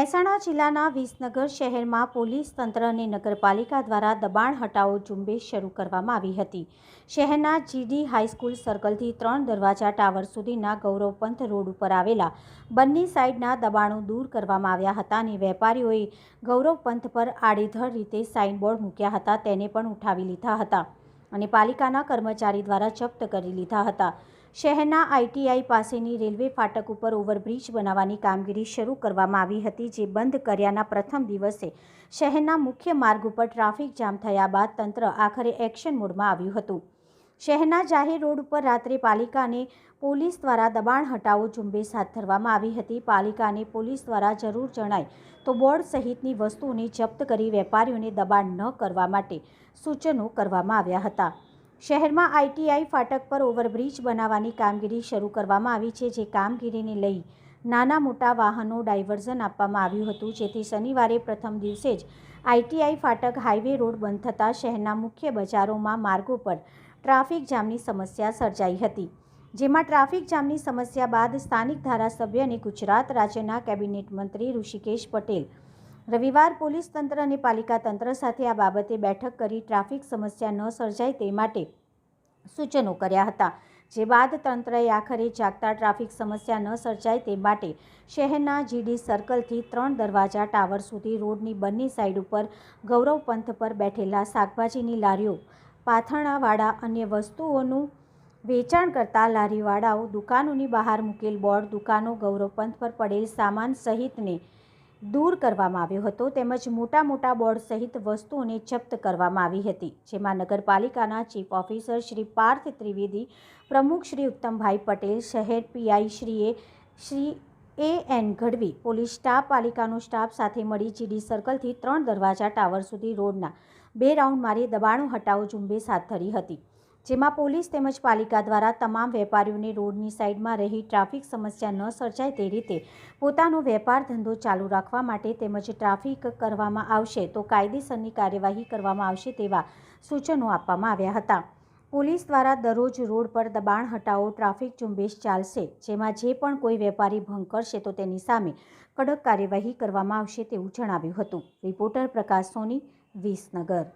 મહેસાણા જિલ્લાના વિસનગર શહેરમાં પોલીસ તંત્ર અને નગરપાલિકા દ્વારા દબાણ હટાવો ઝુંબેશ શરૂ કરવામાં આવી હતી. શહેરના જીડી હાઈસ્કૂલ સર્કલથી ત્રણ દરવાજા ટાવર સુધીના ગૌરવપંથ રોડ ઉપર આવેલા બંને સાઈડના દબાણો દૂર કરવામાં આવ્યા હતા અને વેપારીઓએ ગૌરવપંથ પર આડેધડ રીતે સાઇનબોર્ડ મૂક્યા હતા, તેને પણ ઉઠાવી લીધા હતા. અને પાલિકાના કર્મચારી દ્વારા જપ્ત કરી લીધા હતા. શહેરના આઈટીઆઈ પાસેની રેલવે ફાટક ઉપર ઓવરબ્રિજ બનાવવાની કામગીરી શરૂ કરવામાં આવી હતી, જે બંધ કર્યાના પ્રથમ દિવસે શહેરના મુખ્ય માર્ગ ઉપર ટ્રાફિક જામ થયા બાદ તંત્ર આખરે એક્શન મોડમાં આવ્યું હતું. શહેરના જાહેર રોડ ઉપર રાત્રે પાલિકા અને પોલીસ દ્વારા દબાણ હટાવો ઝુંબેશ હાથ ધરવામાં આવી હતી. પાલિકા અને પોલીસ દ્વારા જરૂર જણાય તો બોર્ડ સહિતની વસ્તુઓને જપ્ત કરી વેપારીઓને દબાણ ન કરવા માટે સૂચનો કરવામાં આવ્યા હતા. શહેરમાં આઈટીઆઈ ફાટક પર ઓવરબ્રિજ બનાવવાની કામગીરી શરૂ કરવામાં આવી છે, જે કામગીરીને લઈ નાના મોટા વાહનો ડાયવર્ઝન આપવામાં આવ્યું હતું. જેથી શનિવારે પ્રથમ દિવસે જ આઈટીઆઈ ફાટક હાઈવે રોડ બંધ થતાં શહેરના મુખ્ય બજારોમાં માર્ગો પર ટ્રાફિક જામની સમસ્યા સર્જાઈ હતી. જેમાં ટ્રાફિક જામની સમસ્યા બાદ સ્થાનિક ધારાસભ્ય અને ગુજરાત રાજ્યના કેબિનેટ મંત્રી ઋષિકેશ પટેલ, રવિવાર પોલીસ તંત્ર અને પાલિકા તંત્ર સાથે આ બાબતે બેઠક કરી ટ્રાફિક સમસ્યા ન સર્જાય તે માટે સૂચનો કર્યા હતા. જે બાદ તંત્રએ આખરે જાગતા ટ્રાફિક સમસ્યા ન સર્જાય તે માટે શહેરના જીડી સર્કલથી ત્રણ દરવાજા ટાવર સુધી રોડની બંને સાઇડ ઉપર ગૌરવ પંથ પર બેઠેલા શાકભાજીની લારીઓ પાથરણાવાળા અન્ય વસ્તુઓનું વેચાણ કરતા લારીવાળાઓ દુકાનોની બહાર મૂકેલ બોર્ડ, દુકાનો, ગૌરવપંથ પર પડેલ સામાન સહિતને દૂર કરવામાં આવ્યો હતો. તેમજ મોટા મોટા બોર્ડ સહિત વસ્તુઓને જપ્ત કરવામાં આવી હતી. જેમાં નગરપાલિકાના ચીફ ઓફિસર શ્રી પાર્થ ત્રિવેદી, પ્રમુખ શ્રી ઉત્તમભાઈ પટેલ, શહેર પીઆઈ શ્રીએ, Shri A N Gadhvi, police staff, પાલિકાનો staff સાથે મળી જીડી સર્કલથી ત્રણ દરવાજા ટાવર સુધી રોડના બે રાઉન્ડ મારી દબાણો હટાવો ઝુંબેશ હાથ ધરી હતી. જેમાં પોલીસ તેમજ પાલિકા દ્વારા તમામ વેપારીઓને રોડની સાઈડમાં રહી ટ્રાફિક સમસ્યા ન સર્જાય તે રીતે પોતાનો વેપાર ધંધો ચાલુ રાખવા માટે તેમજ ટ્રાફિક કરવામાં આવશે તો કાયદેસરની કાર્યવાહી કરવામાં આવશે તેવા સૂચનો આપવામાં આવ્યા હતા. પોલીસ દ્વારા દરરોજ રોડ પર દબાણ હટાવો ટ્રાફિક ઝુંબેશ ચાલશે, જેમાં જે પણ કોઈ વેપારી ભંગ કરશે તો તેની સામે કડક કાર્યવાહી કરવામાં આવશે તેવું જણાવ્યું હતું. રિપોર્ટર પ્રકાશ સોની વિસનગર.